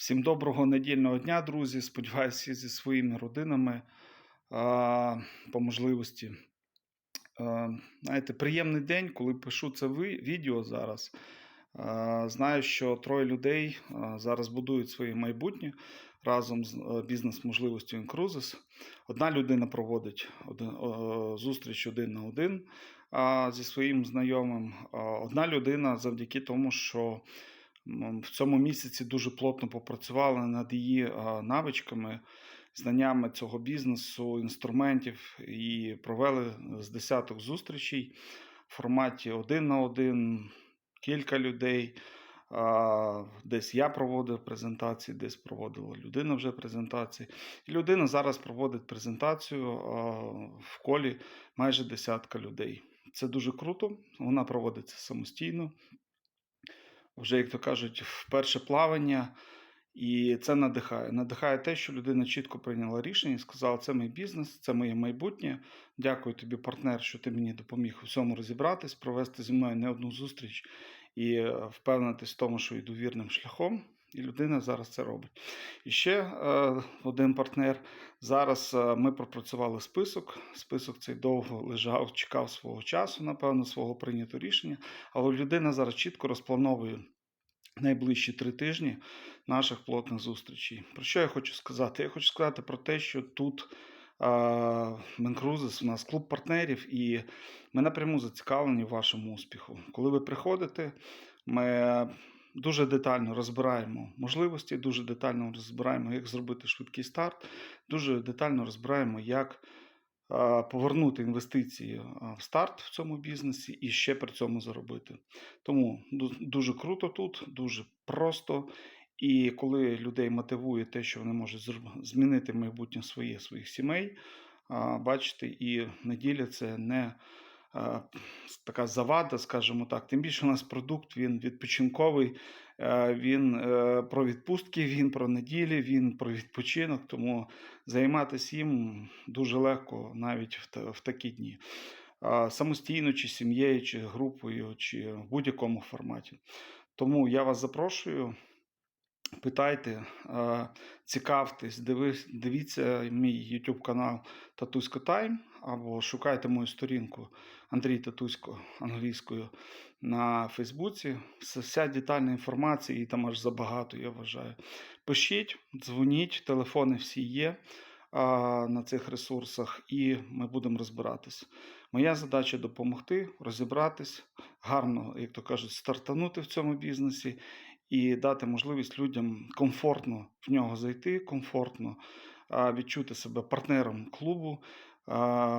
Всім доброго недільного дня, друзі. Сподіваюся, зі своїми родинами по можливості. Знаєте, приємний день, коли пишу це відео зараз. Знаю, що троє людей зараз будують своє майбутнє разом з е, бізнес-можливістю Incruises. Одна людина проводить зустріч один на один зі своїм знайомим. Одна людина завдяки тому, що в цьому місяці дуже плотно попрацювали над її навичками, знаннями цього бізнесу, інструментів і провели з десяток зустрічей в форматі один на один, кілька людей. Десь я проводив презентації, десь проводила людина вже презентації. І людина зараз проводить презентацію в колі майже десятка людей. Це дуже круто. Вона проводиться самостійно. Вже, як то кажуть, вперше плавання. І це надихає. Надихає те, що людина чітко прийняла рішення і сказала: це мій бізнес, це моє майбутнє. Дякую тобі, партнер, що ти мені допоміг у всьому розібратись, провести зі мною не одну зустріч і е, впевнитись в тому, що йду вірним шляхом. І людина зараз це робить. І ще е, один партнер. Зараз е, ми пропрацювали список. Список цей довго лежав, чекав свого часу, напевно, свого прийнятого рішення. Але людина зараз чітко розплановує найближчі три тижні наших плотних зустрічей. Про що я хочу сказати? Я хочу сказати про те, що тут Менкрузис, у нас клуб партнерів, і ми напряму зацікавлені в вашому успіху. Коли ви приходите, ми дуже детально розбираємо можливості, дуже детально розбираємо, як зробити швидкий старт, дуже детально розбираємо, як повернути інвестиції в старт в цьому бізнесі і ще при цьому заробити. Тому дуже круто тут, дуже просто. І коли людей мотивує те, що вони можуть змінити майбутнє своє, своїх сімей, бачите, і неділя це не така завада, скажімо так. Тим більше у нас продукт він відпочинковий, е, він е, про відпустки, він про неділі, він про відпочинок. Тому займатися їм дуже легко навіть в, такі дні. Самостійно, чи сім'єю, чи групою, чи в будь-якому форматі. Тому я вас запрошую. Питайте, цікавтесь, дивіться мій YouTube канал Татусько Тайм або шукайте мою сторінку Андрій Татусько англійською на Фейсбуці. Вся- детальна інформація, її там аж забагато, я вважаю. Пишіть, дзвоніть, телефони всі є на цих ресурсах, і ми будемо розбиратись. Моя задача допомогти, розібратись, гарно, як то кажуть, стартанути в цьому бізнесі і дати можливість людям комфортно в нього зайти, комфортно відчути себе партнером клубу,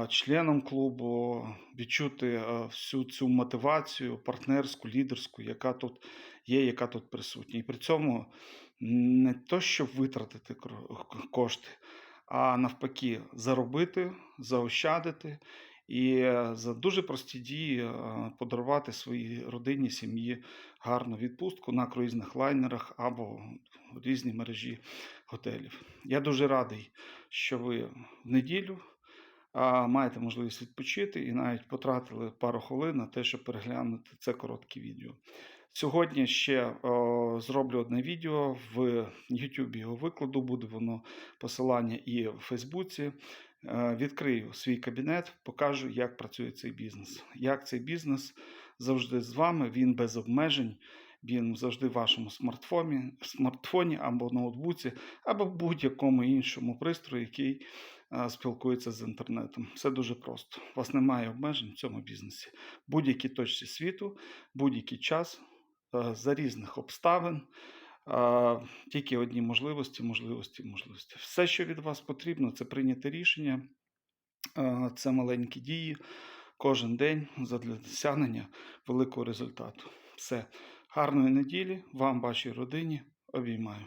членом клубу, відчути всю цю мотивацію партнерську, лідерську, яка тут є, яка тут присутня. І при цьому не то, щоб витратити кошти, а навпаки, заробити, заощадити. І за дуже прості дії подарувати своїй родині, сім'ї гарну відпустку на круїзних лайнерах або в різні мережі готелів. Я дуже радий, що ви в неділю а, маєте можливість відпочити і навіть потратили пару хвилин на те, щоб переглянути це коротке відео. Сьогодні ще о, зроблю одне відео в YouTube його викладу, буде воно посилання і в Фейсбуці. Е, Відкрию свій кабінет, покажу, як працює цей бізнес. Як цей бізнес завжди з вами, він без обмежень, він завжди в вашому смартфоні, смартфоні або ноутбуці, або будь-якому іншому пристрої, який спілкується з інтернетом. Все дуже просто. У вас немає обмежень в цьому бізнесі. Будь-якій точці світу, будь-який час, за різних обставин. Тільки одні можливості, можливості, можливості. Все, що від вас потрібно, це прийняти рішення, це маленькі дії кожен день задля досягнення великого результату. Все. Гарної неділі вам, вашій родині. Обіймаю.